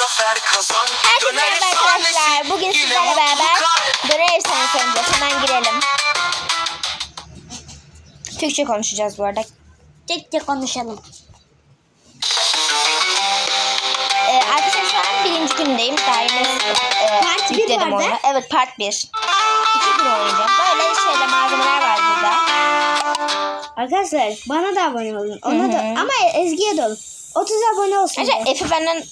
zafer kazan. Herkese merhaba arkadaşlar. Bugün sizlerle beraber Döner Efsanesi oynayacağız. Hemen girelim. Türkçe konuşacağız bu arada. Türkçe konuşalım. Ee, arkadaşlar şu an birinci gündeyim. Daha yeni e, Part bir yükledim oyunu. Evet part 1. İki gün oynayacağım. Böyle şeyle malzemeler var burada. Arkadaşlar bana da abone olun. Ona Hı da hı. ama Ezgi'ye de olun. 30 abone olsun. Diye. Efe benden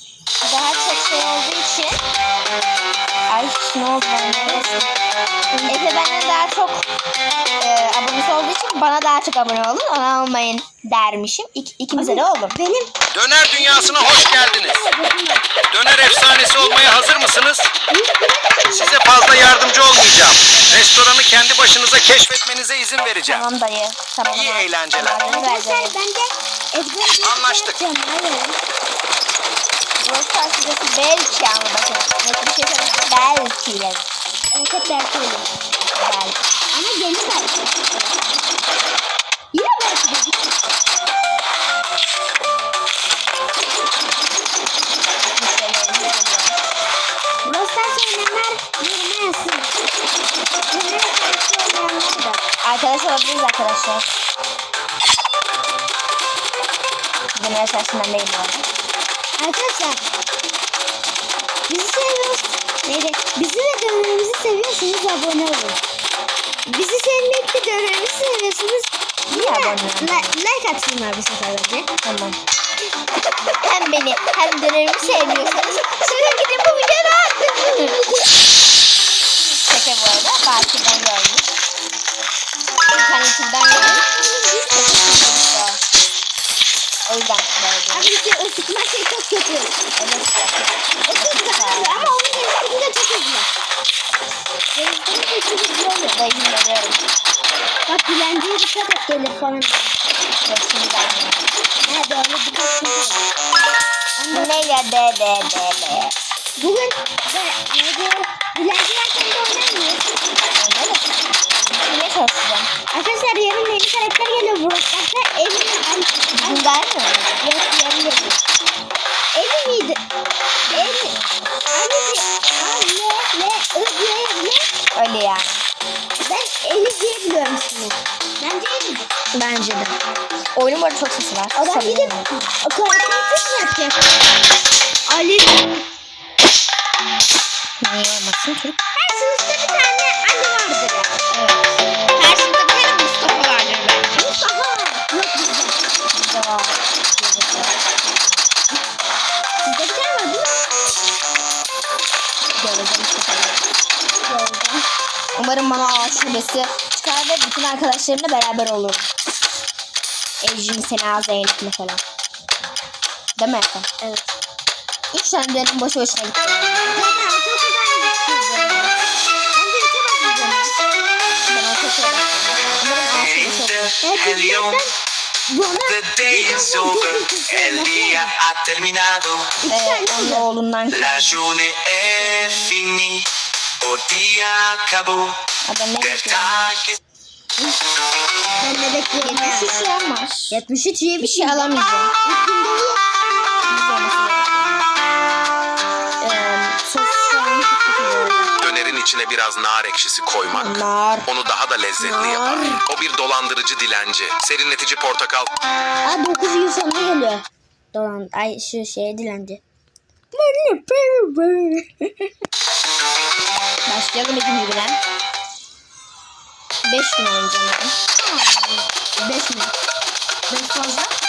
daha çok şey olduğu için Ay ne oldu bana? Efe benden daha çok e, abonesi olduğu için bana daha çok abone olun. Ona olmayın dermişim. İk, ikimize de olun. Benim Döner dünyasına hoş geldiniz. Döner efsanesi olmaya hazır mısınız? Size fazla yardımcı olmayacağım. Restoranı kendi başınıza keşfetmenize izin vereceğim. Tamam dayı. Tamam. İyi eğlenceler. Tamam, arkadaşlar ben de Ezgi'ye Anlaştık. Stars videosu belki ama bakın. Net bir şey söyleyeyim. Belki ile. Evet hep belki olur. Belki. Ama yeni belki. Yine belki dedik. Arkadaş olabiliriz arkadaşlar. Döner Efsanesi'nden değil bu arada. Arkadaşlar bizi seviyorsunuz. Neydi? Bizi ve dönemimizi seviyorsunuz abone olun. Bizi sevmekte dönemimizi seviyorsunuz. Abone olun? Like, like atsınlar bir sefer önce. Tamam. hem beni hem dönerimi sevmiyorsanız sakın gidin bu videoda atın. Şaka bu arada. Bakir'den görmüş. İnternetimden Abi bizi ısıtma şey çok kötü. Evet. Isıtma ama onun gelişimi de çok hızlı. Gelişimi de çok hızlı oluyor. Dayım görüyorum. Bak dilenciye dikkat et gelir falan. Gelmiyor. He böyle dikkat et. Ne ya de de de de. Bugün ve neydi? Dilenci varken de oynamıyoruz. Öyle mi? Yine çalışacağım. Arkadaşlar yarın yeni karakter geliyor Broadcast'ta. Emin an Gelmiyor mu? Yok yarın geliyor. Emin miydi? Anne yazıyor. Öyle yani. Ben Eli diye biliyorum ismini. Bence Eli. Bence de. Oyunun arada çok sesi var. Adam Tabii gidip mi? o karakteri mi yapacak? Ali. Niye olmasın ki? Her sınıfta bir tane Var. Sizde bir tane var değil mi? Göreceğim. Yok. Umarım bana ağaç şubesi çıkar ve bütün arkadaşlarımla beraber olurum. Ecrin, Sena, Zeynep mesela. Değil mi Efe? Evet. Üç tane dönem boşu boşuna gitti. Gidiyoruz. Ben de üçe başlayacağım. Ben ortaokula başladım. Umarım ağaç şubesi olur. Evet, The day is over. El día ha terminado. Ee, onun oğlundan La journée est finie. O día acabó. adam ne que Ben de bekliyorum. 73 yanmaz. 73 üye Bir şey alamayacağım. İçine biraz nar ekşisi koymak. Nar. Onu daha da lezzetli yapar. O bir dolandırıcı dilenci. Serinletici portakal. Aa 9 yıl sonra geliyor. Dolan ay şu şeye dilenci. Başlayalım ikinci güne. 5 gün oynayacağım ben. 5 mi? 5 fazla.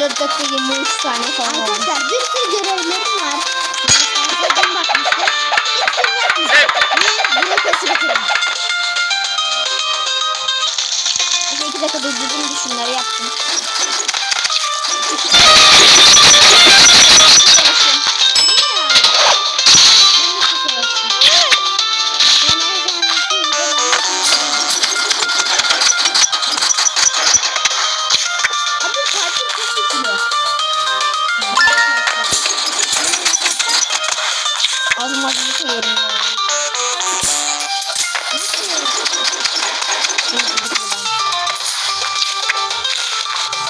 14 dakika 23 saniye falan oldu. Arkadaşlar bir sürü görevlerim var. Bakın bakmıştım. Hepsini yapmıştım. Niye? Bunu kesinlikle. 2 dakikada dedim de şunları yaptım.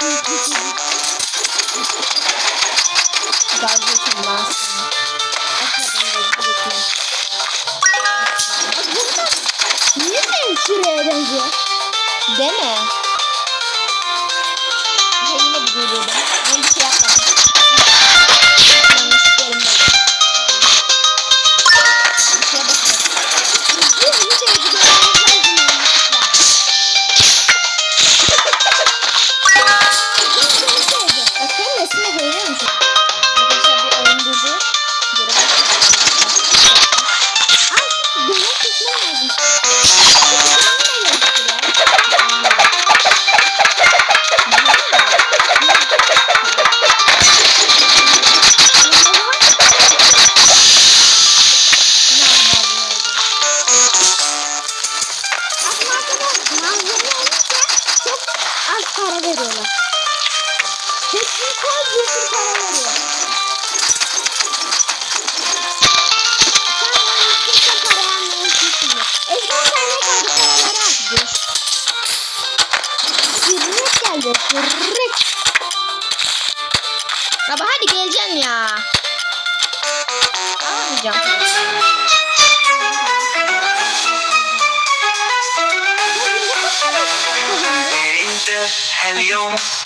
Dalga geçilmez. Niye benim şuraya benziyor? Deme. Ben yine bir duyduğum.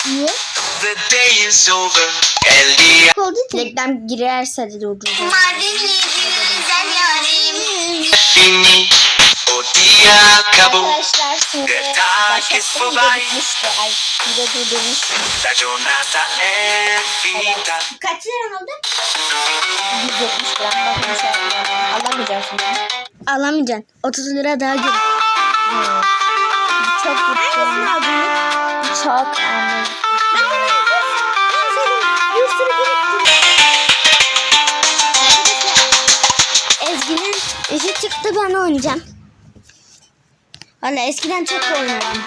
Niye? The day is over Oldu ki. Reklam girerse de durduracağım. finì O día acabó Arkadaşlar şimdi The dark başka is bir for video bitmişti. Ay video finita Kaç liran oldu? 170 gram. Bakın. Alamayacağım şimdi. Alamayacaksın. 30 lira daha gir. Hmm. Çok Hangisini mutluyum. aldın? Çok anladım. Ezgi'nin işi çıktı ben oynayacağım. Valla eskiden çok oynardım.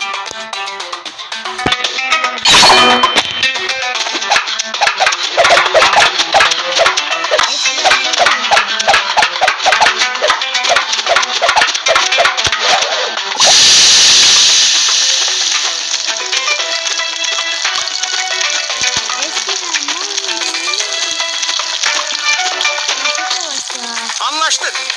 Anlaştık.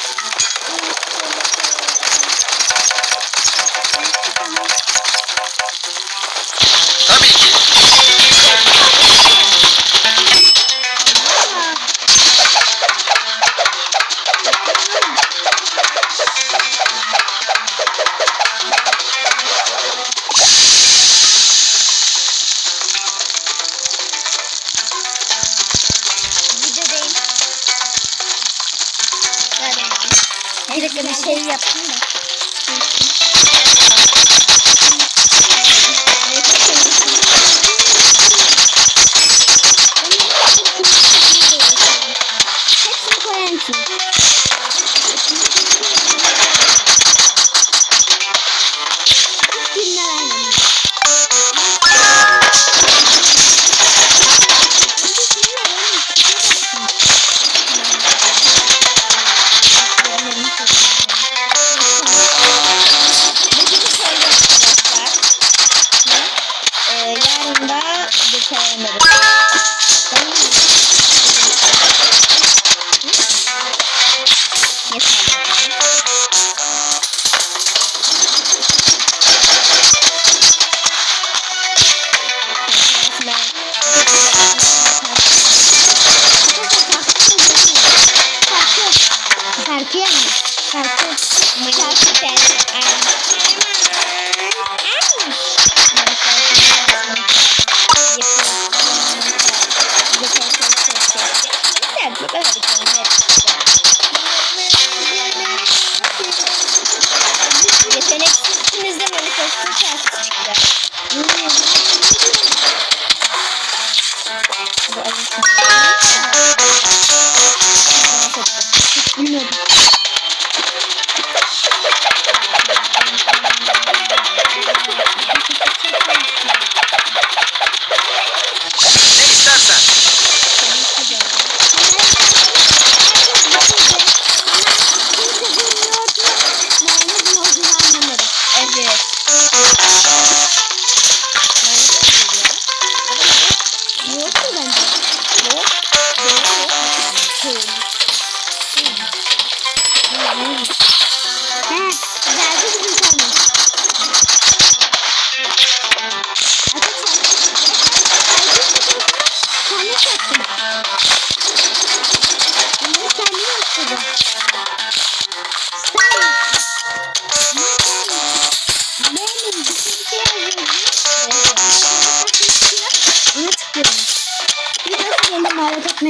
De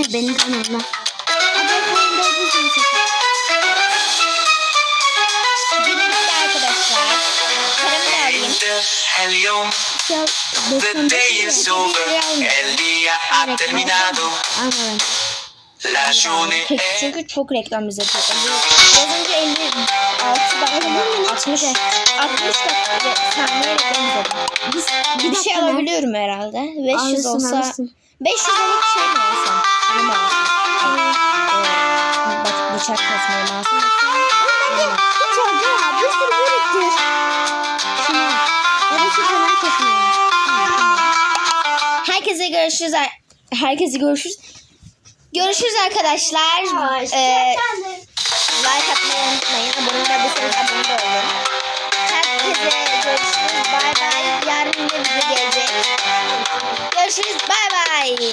abone benim kanalıma. Abone olmayı Ya, The day is over, el día ha terminado. La journée Çünkü çok reklam bize yapıyor. Az önce 56 dakika, 60 60 dakika saniye reklam izledim. Bir, şey alabiliyorum herhalde. 500 alırsın, olsa. Alırsın. 500 liralık şey mi alsam? Mi alsam? Ee, bıçak hiç oldu ya. Bir sürü biriktir. Şu döner kesmeyi. Herkese görüşürüz. Herkese görüşürüz. Görüşürüz arkadaşlar. Ee, like atmayı unutmayın. Abone olabilirseniz abone olun. Herkese görüşürüz. Bay bay. Yarın yine video gelecek. Görüşürüz. Bay bay.